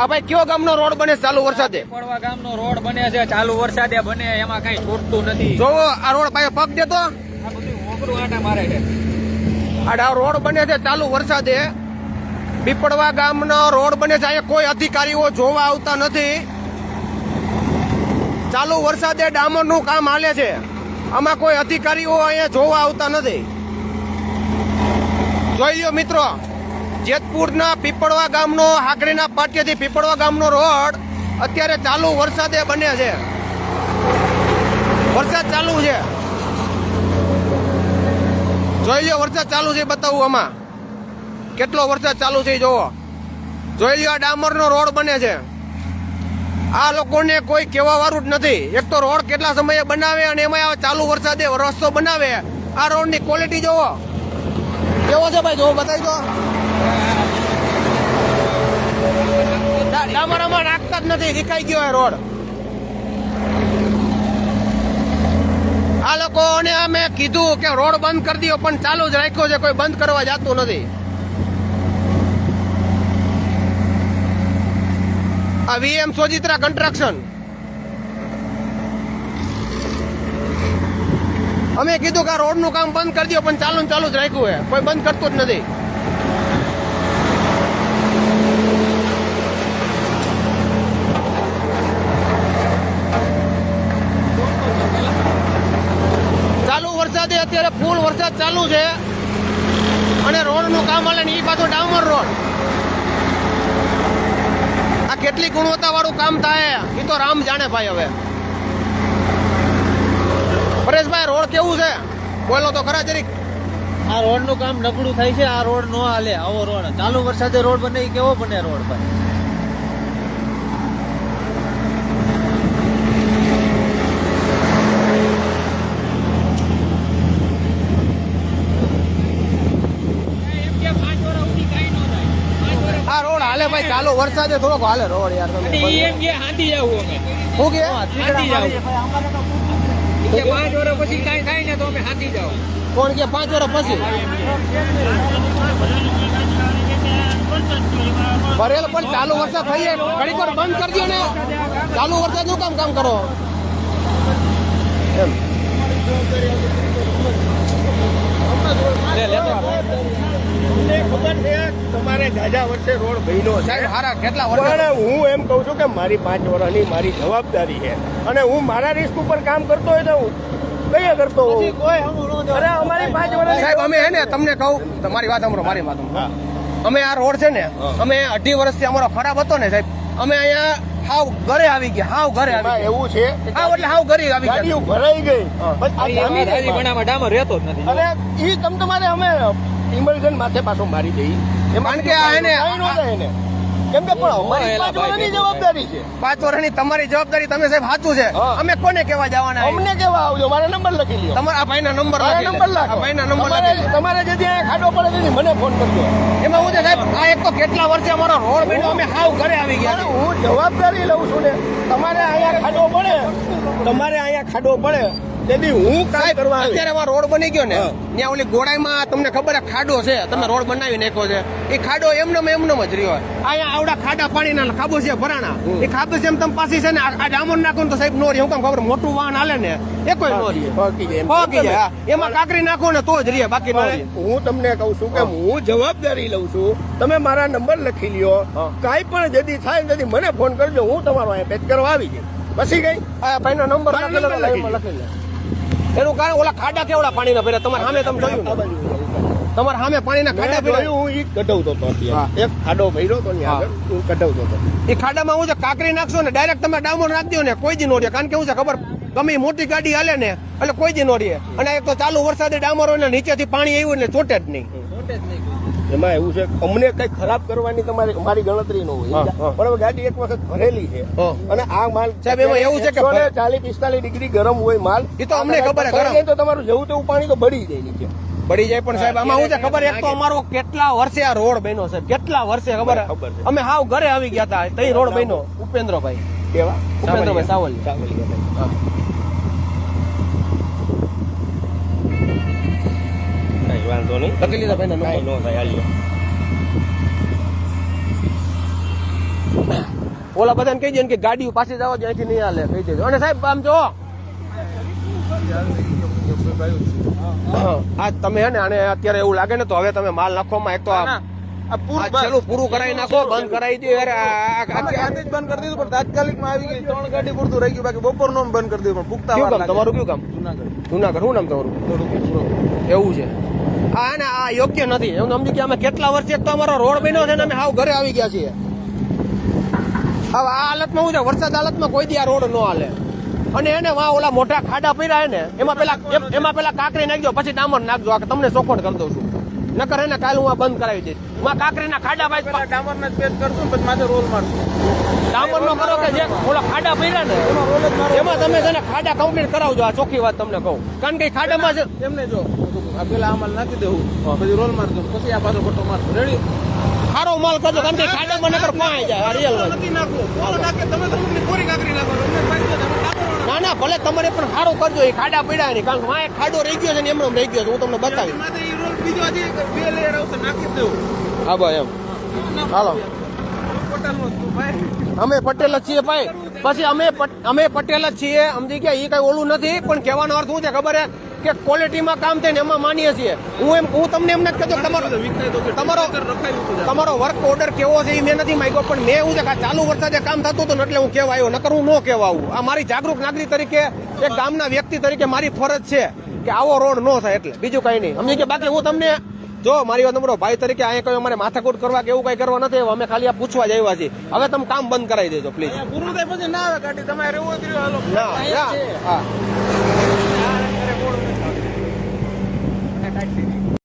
આ ભાઈ કયો ગામનો રોડ બને ચાલુ વરસાદે? પડવા ગામનો રોડ બને છે ચાલુ વરસાદે બને એમાં કઈ છૂટતું નથી. જોવો આ રોડ પાસે પગ દેતો? આ બધું મોકરું આટા મારે છે. આ રોડ બને છે ચાલુ વરસાદે. પીપળવા ગામનો રોડ બને છે અહીંયા કોઈ અધિકારીઓ જોવા આવતા નથી. ચાલુ વરસાદે ડામરનું કામ હાલે છે. આમાં કોઈ અધિકારીઓ અહીંયા જોવા આવતા નથી. જોઈ લો મિત્રો. જેતપુરના પીપળવા ગામનો, હાકડીના પાટિયાથી પીપળવા ગામનો રોડ અત્યારે ચાલુ વરસાદે બને છે. વરસાદ ચાલુ છે. જોઈ લો વરસાદ ચાલુ છે બતાવું આમાં. કેટલો વરસાદ ચાલુ છે જોવો. જોઈ લો આ ડામરનો રોડ બને છે. આ લોકોને કોઈ કહેવા વાળું જ નથી. એક તો રોડ કેટલા સમયે બનાવે અને એમાં ચાલુ વરસાદે રસ્તો બનાવે. આ રોડની ક્વોલિટી જોવો. કેવો છે ભાઈ, જોવો, બતાવી દો. ડામરમાં નાખતા જ નથી, દેખાઈ ગયો રોડ. આ લોકોને અમે કીધું કે રોડ બંધ કરી દો, પણ ચાલુ જ રાખ્યો છે, કોઈ બંધ કરવા જતું નથી. આ વીએમ સોજિત્રા કન્સ્ટ્રક્શન. અમે કીધું કે આ રોડનું કામ બંધ કરી દો, પણ ચાલુ ચાલુ જ રાખ્યું છે, કોઈ બંધ કરતું જ નથી ચાલુ વરસાદે અત્યારે ચાલુ છે. અને રોડનું કામ હાલે ને એ પાછો ડામર રોડ. આ કેટલી ગુણવત્તા વાળું કામ થાય એ તો રામ જાણે ભાઈ હવે. પરેશભાઈ, રોડ કેવું છે? બોલો તો ખરા જરીક. આ રોડનું કામ નબળું થાય છે, આ રોડ નો હાલે, આવો રોડ. ચાલુ વરસાદે રોડ બને એ કેવો બને રોડ ભાઈ એમ કે પાંચ વર્ષ સુધી કાંઈ ન થાય પાંચ વર્ષ આ રોડ હાલે ભાઈ ચાલુ વરસાદે થોડોક હાલે. રોડ યાર તમે. એમ કે હાંધી જવું અમે. હું કે? હાંધી જાવ. કે પાંચ વર્ષ પછી કાંઈ થાય ને તો અમે હાંધી જાવ. કોણ કે પાંચ વર્ષ પછી? ભરેલ પણ ચાલુ વરસાદ થઈ જાય ઘડીક વાર બંધ કરજો ને. ચાલુ વરસાદનું કામ કામ કરો. એમ. ખબર છે તમારે જાજા વર્ષે રોડ બન્યો સાહેબ હારા કેટલા વર્ષ હું એમ કહું છું કે મારી પાંચ વર્ષની મારી જવાબદારી છે. અને હું મારા રિસ્ક ઉપર કામ કરતો હોય તો હું કઈ કરતો હોઉં? અરે અમારી પાંચ વર્ષ સાહેબ અમે હે ને તમને કહું તમારી વાત સાંભળો મારી વાત અમે આ રોડ છે ને અમે અઢી વર્ષથી અમારો ખરાબ હતો ને સાહેબ. અમે અહીંયા હાવ ઘરે આવી ગયા હાવ ઘરે આવી ગયા. એવું છે હાવ એટલે હાવ ઘરે આવી ગયા. ગાડીઓ ભરાઈ ગઈ. પણ ડામર રહેતો જ નથી. અને ઈ તમ તમારે અમે ઇમરજન માથે પાછો મારી દઈ કારણ કે આ એને- એને. કેમ કે પણ અમારી જવાબદારી છે. પાંચ વર્ષની તમારી જવાબદારી તમે સાહેબ સાચું છે. અમે કોને કેવા જવાના અમને કેવા આવજો મારા નંબર લખી લ્યો. તમારા આ ભાઈના નંબર નંબર. ભાઈના નંબર તમારે લખી તમારે જે ત્યાં ખાડો પડે તેથી મને ફોન કરજો. છે એક તો કેટલા વર્ષે અમારો રોડ બન્યો અમે હાવ ઘરે આવી ગયા. હું જવાબદારી લઉં છું ને. તમારે અહીંયા ખાડો પડે. તમારે અહીંયા ખાડો પડે. તેથી હું કાંઈ કરવા અત્યારે એમાં રોડ બની ગયો ને ત્યાં ઓલી ગોળાઈમાં તમને ખબર છે ખાડો છે તમે રોડ બનાવી નાખ્યો છે. એ ખાડો એમનેમ એમનેમ જ રહ્યો. અહીંયા આવડા ખાડા પાણીના ખાબો છે ભરાણા. એ ખાબો છે એમ તમે પાછી છે ને આ આ ડામર નાખો ને તો સાહેબ નો હું કામ ખબર મોટું વાહન હાલે ને એ કોઈ નો રહે એમ. કાકરી નાખો ને તો જ રહે બાકી નો હું તમને કહું છું કે હું. જવાબદારી લઉં છું. તમે મારા નંબર લખી લ્યો. કાંઈ પણ જદી થાય તેથી મને ફોન કરજો. હું તમારો અહીંયા પેચ કરવા આવી જઈશ પછી ગઈ આ ભાઈનો નંબર લખેલો નંબર લખી લાઈવમાં લખી લે. એનું કારણ ઓલા ખાડા કેવડા પાણીના ભર્યા? તમારે સામે તમે જોયું તમારે સામે પાણીના ખાડા ભર્યા? હું ઈ કઢાવતો હતો એક ખાડો ભર્યો તો આગળ, હું કઢાવતો હતો. એ ખાડામાં હું છે કાકરી નાખશો ને ડાયરેક્ટ તમે ડામર નાખી દો ને કોઈ દી નો રે કારણ કે હું છે ખબર? ગમે મોટી ગાડી હાલે ને એટલે કોઈ દી નો રે અને એક તો ચાલુ વરસાદે ડામર હોય ને નીચેથી પાણી આવ્યું એટલે ચોટે જ નહીં. એમાં એવું છે અમને કઈ ખરાબ કરવાની તમારી મારી ગણતરી ન હોય. પણ હવે ગાડી એક વખત ભરેલી છે. અને આ માલ સાહેબ, એમાં એવું છે કે ચાલીસ પિસ્તાલીસ ડિગ્રી ગરમ હોય માલ એ તો અમને ખબર છે, તો તમારું જેવું તેવું પાણી તો બળી જાય નીચે. પડી જાય પણ સાહેબ આમાં શું છે? ખબર એક તો અમારો કેટલા વર્ષે આ રોડ બન્યો સાહેબ? કેટલા વર્ષે ખબર ખબર છે. અમે હાવ ઘરે આવી ગયા હતા તઈ રોડ બન્યો. ઉપેન્દ્રભાઈ. કેવા? ઉપેન્દ્રભાઈ સાવલિયા. સાવલિયા. હા. કાંઈ વાંધો નહીં. લખી લીધા ભાઈના કાંઈ નંબર ન થાય. હાલ્યો ઓલા બધાને કહી દે કે ગાડી પાસે જવા દે અહીંથી નહીં હાલે કહી દેજો. અને સાહેબ આમ જો. આ તમે હે ને આને અત્યારે એવું લાગે ને તો હવે તમે માલ નાખવામાં એક તો આ આ પૂર પૂરું કરાવી નાખો બંધ કરાવી દો જ બંધ કરી દીધું પણ તાત્કાલિકમાં આવી ગઈ ત્રણ ગાડી પૂરતું રહી ગયું બાકી બપોરનું બંધ કરી દીધું પણ. તમારું કયું કામ? જુનાગઢ. જુનાગઢ. શું નામ તમારું? એવું છે. આ ને આ યોગ્ય નથી. એવું સમજી કે અમે કેટલા વર્ષે તો અમારો રોડ બન્યો છે ને અમે હાવ ઘરે આવી ગયા છીએ. હવે આ હાલતમાં હું છે? વરસાદ હાલતમાં કોઈ દી આ રોડ ન હાલે. અને એને વા ઓલા મોટા ખાડા હે ને એમાં પેલા એમ- એમાં પેલા કાકરી નાખજો પછી ડામર નાખજો. આ તમને ચોખવટ કરી દઉં છું. નકર એને કાલ હું આ બંધ કરાવી દઈશ. માં કાંકરીના ખાડા ભાઈ ડામર ના પેચ કરશું પછી માથે રોલ મારશું. ડામર નો કરો કે જે ઓલા ખાડા પીરા ને એમાં એમાં તમે છે ને ખાડા કમ્પ્લીટ કરાવજો આ ચોખ્ખી વાત તમને કહું. કારણ કે ખાડામાં છે એમને જો. આ પેલા આમાં નાખી દેવું. પછી રોલ મારજો. પછી આ પાછો ખોટો મારશું રેડી સારો માલ કરજો કારણ કે ખાડા મને પર પાય જાય. રિયલ નથી નાખો બોલો નાખે તમે તો અમને કોરી કાકરી નાખો. ના ના ભલે તમારે પણ સારું કરજો. એ ખાડા પડ્યા નહીં કારણ કે વાંહે ખાડો રહી ગયો છે ને એમનો રહી ગયો છે. હું તમને બતાવી હા ભાઈ એમ. હાલો. ભાઈ. અમે પટેલ જ છીએ ભાઈ. પછી અમે અમે પટેલ જ છીએ. સમજી ગયા? એ કઈ ઓલું નથી. પણ કહેવાનો અર્થ શું છે ખબર હે કે ક્વોલિટીમાં કામ થાય ને એમાં માનીએ છીએ. હું એમ હું તમને એમ નથી કહેતો તમારો તમારો તમારો વર્ક ઓર્ડર કેવો છે એ મેં નથી માંગ્યો પણ મેં એવું છે કે ચાલુ વરસાદે કામ થતું હતું એટલે હું કહેવા આવ્યો નકર હું ન કહેવા આવું. આ મારી જાગૃત નાગરિક તરીકે એક ગામના વ્યક્તિ તરીકે મારી ફરજ છે કે આવો રોડ ન થાય એટલે. બીજું કઈ નહીં. સમજી કે બાકી હું તમને જો મારી વાત તમારો ભાઈ તરીકે અહીંયા કઈ અમારે માથાકૂટ કરવા કે એવું કઈ કરવા નથી અમે ખાલી આ પૂછવા જ આવ્યા છીએ. હવે તમે કામ બંધ કરાવી દેજો પ્લીઝ પૂરું થાય પછી ના આવે ગાડી તમારે ના ના. હા.